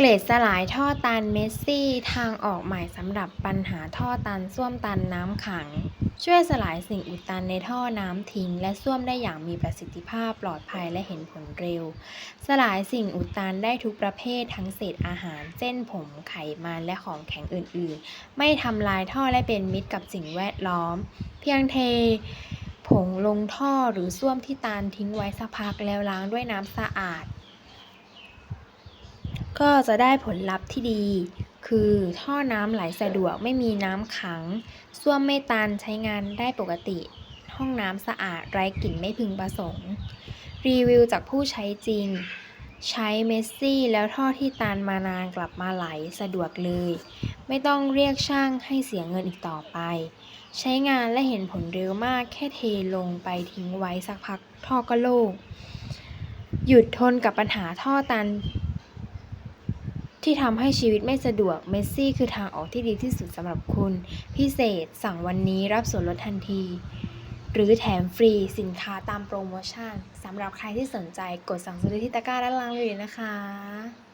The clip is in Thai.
เกรดสลายท่อตันเมสซี่ ทางออกใหม่สำหรับปัญหาท่อตันส้วมตันน้ำขัง ช่วยสลายสิ่งอุดตันในท่อน้ำทิ้ง และส้วมได้อย่างมีประสิทธิภาพปลอดภัยและเห็นผลเร็ว สลายสิ่งอุดตันได้ทุกประเภททั้งเศษอาหาร เส้นผมไขมันและของแข็งอื่นๆ ไม่ทำลายท่อและเป็นมิตรกับสิ่งแวดล้อม เพียงเทผงลงท่อหรือส้วมที่ตันทิ้งไว้สักพักแล้วล้างด้วยน้ำสะอาด ก็จะได้ผลลัพธ์ที่ดี คือท่อน้ำไหลสะดวกไม่มีน้ำขังส้วมไม่ตันใช้งานได้ปกติ ห้องน้ำสะอาดไร้กลิ่นไม่พึงประสงค์ รีวิวจากผู้ใช้จริง ใช้เมสซี่แล้วท่อที่ตันมานานกลับมาไหลสะดวกเลย ไม่ต้องเรียกช่างให้เสียเงินอีกต่อไป ใช้งานและเห็นผลเร็วมากแค่เทลงไปทิ้งไว้สักพักท่อก็โล่งหยุดทนกับปัญหาท่อตัน ที่ทำให้ชีวิตไม่สะดวก เมสซี่คือทางออกที่ดีที่สุดสำหรับคุณ พิเศษสั่งวันนี้รับส่วนลดทันที หรือแถมฟรีสินค้าตามโปรโมชั่นสำหรับใครที่สนใจกดสั่งซื้อที่ตะกร้าด้านล่างเลยนะคะ